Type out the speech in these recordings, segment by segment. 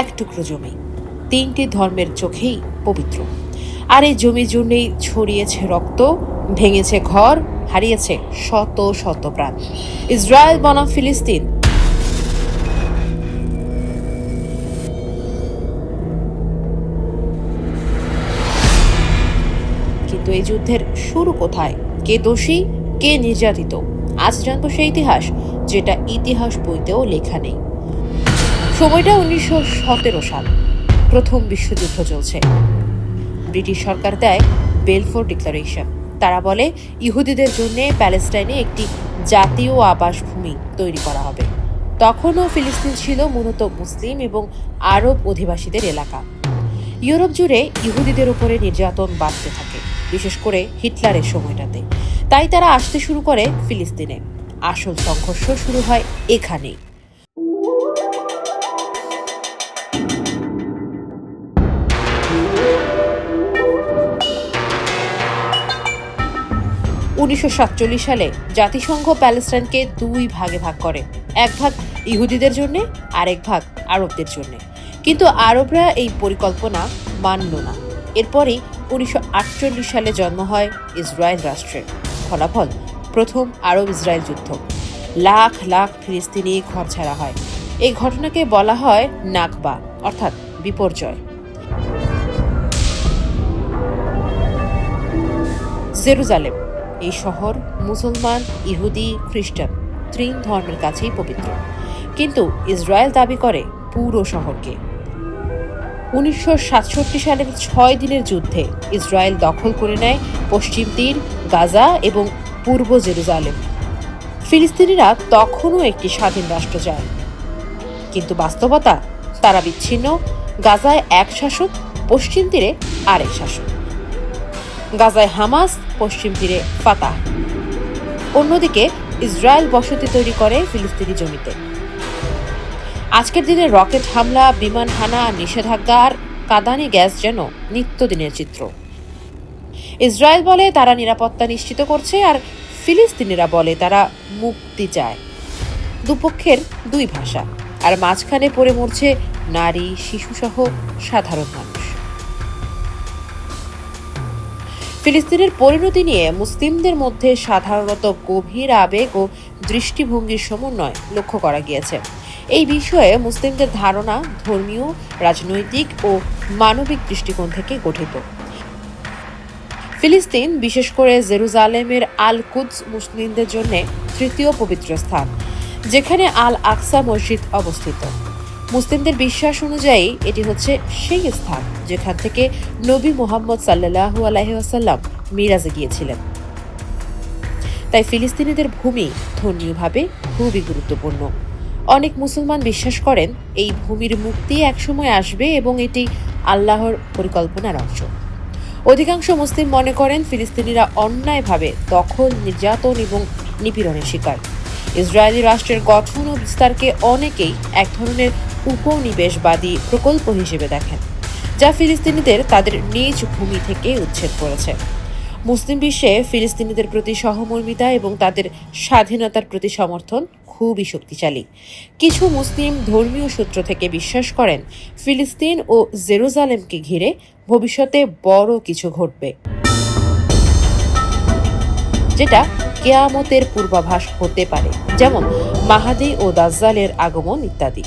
এক টুকরো জমি। তিনটি ধর্মের চোখেই পবিত্র। আর এই জমির জন্যেই ছড়িয়েছে রক্ত, ভেঙেছে ঘর, হারিয়েছে শত শত প্রাণ। ইসরায়েল বনাম ফিলিস্তিন। কিন্তু এই যুদ্ধের শুরু কোথায়? কে দোষী, কে নির্যাতিত? আজ জানব সেই ইতিহাস, যেটা ইতিহাস বইতেও লেখা নেই। সময়টা উনিশশো সতেরো সাল। প্রথম বিশ্বযুদ্ধ চলছে। ব্রিটিশ সরকার দেয় বেলফোর ডিক্লারেশন। তারা বলে, ইহুদিদের জন্য প্যালেস্টাইনে একটি জাতীয় আবাসভূমি তৈরি করা হবে। তখনও ফিলিস্তিন ছিল মূলত মুসলিম এবং আরব অধিবাসীদের এলাকা। ইউরোপ জুড়ে ইহুদিদের উপরে নির্যাতন বাড়তে থাকে, বিশেষ করে হিটলারের সময়টাতে। তাই তারা আসতে শুরু করে ফিলিস্তিনে। আসল সংঘর্ষ শুরু হয় এখানেই। উনিশশো সাতচল্লিশ সালে জাতিসংঘ প্যালেস্টাইনকে দুই ভাগে ভাগ করে। এক ভাগ ইহুদিদের জন্য, আরেক ভাগ আরবদের জন্য। কিন্তু আরবরা এই পরিকল্পনা মানল না। এরপরই উনিশশো আটচল্লিশ সালে জন্ম হয় ইসরায়েল রাষ্ট্রের। ফলাফল, প্রথম আরব ইসরায়েল যুদ্ধ। লাখ লাখ ফিলিস্তিনি ঘর ছাড়া হয়। এই ঘটনাকে বলা হয় নাকবা, অর্থাৎ বিপর্যয়। জেরুজালেম এই শহর মুসলমান, ইহুদি, খ্রিস্টান তিন ধর্মের কাছেই পবিত্র। কিন্তু ইসরায়েল দাবি করে পুরো শহরকে। উনিশশো সাতষট্টি সালের ছয় দিনের যুদ্ধে ইসরায়েল দখল করে নেয় পশ্চিম তীর, গাজা এবং পূর্ব জেরুজালেম। ফিলিস্তিনিরা তখনও একটি স্বাধীন রাষ্ট্র চায়। কিন্তু বাস্তবতা তারা বিচ্ছিন্ন, গাজায় এক শাসক, পশ্চিম তীরে আরেক শাসক। গাজায় হামাস, পশ্চিম তীরে ফাতাহ। অন্যদিকে, ইসরায়েল বসতি তৈরি করে ফিলিস্তিনি জমিতে। আজকের দিনে রকেট হামলা, বিমান হানা, নিষেধাজ্ঞা আর কাদানি গ্যাস যেন নিত্যদিনের চিত্র। ইসরায়েল বলে তারা নিরাপত্তা নিশ্চিত করছে আর ফিলিস্তিনিরা বলে তারা মুক্তি চায়। দুপক্ষের দুই ভাষা, আর মাঝখানে পড়ে মরছে নারী, শিশুসহ সাধারণ মানুষ। ফিলিস্তিনের পরিণতি নিয়ে মুসলিমদের মধ্যে সাধারণত গভীর আবেগ ও দৃষ্টিভঙ্গির সমন্বয় লক্ষ্য করা গিয়েছে। এই বিষয়ে মুসলিমদের ধারণা ধর্মীয়, রাজনৈতিক ও মানবিক দৃষ্টিকোণ থেকে গঠিত। ফিলিস্তিন, বিশেষ করে জেরুজালেমের আল কুদস মুসলিমদের জন্য তৃতীয় পবিত্র স্থান, যেখানে আল আকসা মসজিদ অবস্থিত। মুসলিমদের বিশ্বাস অনুযায়ী এটি হচ্ছে সেই স্থান যেখান থেকে নবী মোহাম্মদ সাল্লাহু আলহিহাসাল্লাম মিরাজে গিয়েছিলেন। তাই ফিলিস্তিনিদের ভূমি ধর্মীয়ভাবে খুবই গুরুত্বপূর্ণ। অনেক মুসলমান বিশ্বাস করেন এই ভূমির মুক্তি একসময় আসবে এবং এটি আল্লাহর পরিকল্পনার অংশ। অধিকাংশ মুসলিম মনে করেন ফিলিস্তিনিরা অন্যায়ভাবে দখল, নির্যাতন এবং নিপীড়নের শিকার। ইসরায়েলি রাষ্ট্রের গঠন ও বিস্তারকে অনেকেই এক ধরনের উপনিবেশবাদী প্রকল্প হিসেবে দেখেন, যা ফিলিস্তিনিদের তাদের নিজ ভূমি থেকে উচ্ছেদ করেছে। মুসলিম বিশ্বে ফিলিস্তিনিদের প্রতি সহমর্মিতা এবং তাদের স্বাধীনতার প্রতি সমর্থন খুবই শক্তিশালী। কিছু মুসলিম ধর্মীয় সূত্র থেকে বিশ্বাস করেন, ফিলিস্তিন ও জেরুজালেমকে ঘিরে ভবিষ্যতে বড় কিছু ঘটবে। যেটা কেয়ামতের পূর্বাভাস হতে পারে, যেমন মাহাদি ও দাজ্জালের আগমন ইত্যাদি।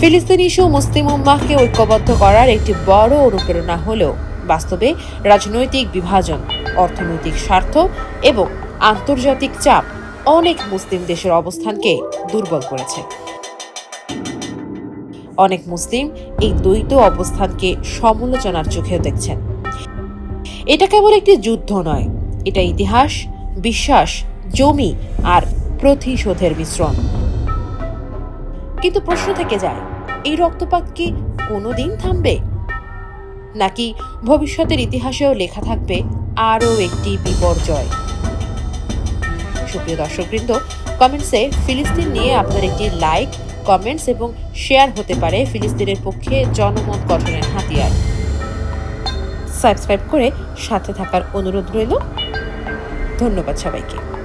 ফিলিস্তিনি ইস্যু মুসলিম উম্মাহকে ঐক্যবদ্ধ করার একটি বড় অনুপ্রেরণা হলেও বাস্তবে রাজনৈতিক বিভাজন, অর্থনৈতিক স্বার্থ এবং আন্তর্জাতিক চাপ অনেক মুসলিম দেশের অবস্থানকে দুর্বল করেছে। অনেক মুসলিম এই দ্বৈত অবস্থানকে সমালোচনার চোখেও দেখছেন। এটা কেবল একটি যুদ্ধ নয়, এটা ইতিহাস বিশ্বাস, জমি আর প্রতিশোধের মিশ্রণ। কিন্তু প্রশ্ন থেকে যায়, এই রক্তপাত কি কোনোদিন থামবে? নাকি ভবিষ্যতের ইতিহাসেও লেখা থাকবে আরও একটি বিপর্যয়? সুপ্রিয় দর্শকবৃন্দ, কমেন্টসে ফিলিস্তিন নিয়ে আপনার একটি লাইক, কমেন্টস এবং শেয়ার হতে পারে ফিলিস্তিনের পক্ষে জনমত গঠনের হাতিয়ার। সাবস্ক্রাইব করে সাথে থাকার অনুরোধ রইল। ধন্যবাদ সবাইকে।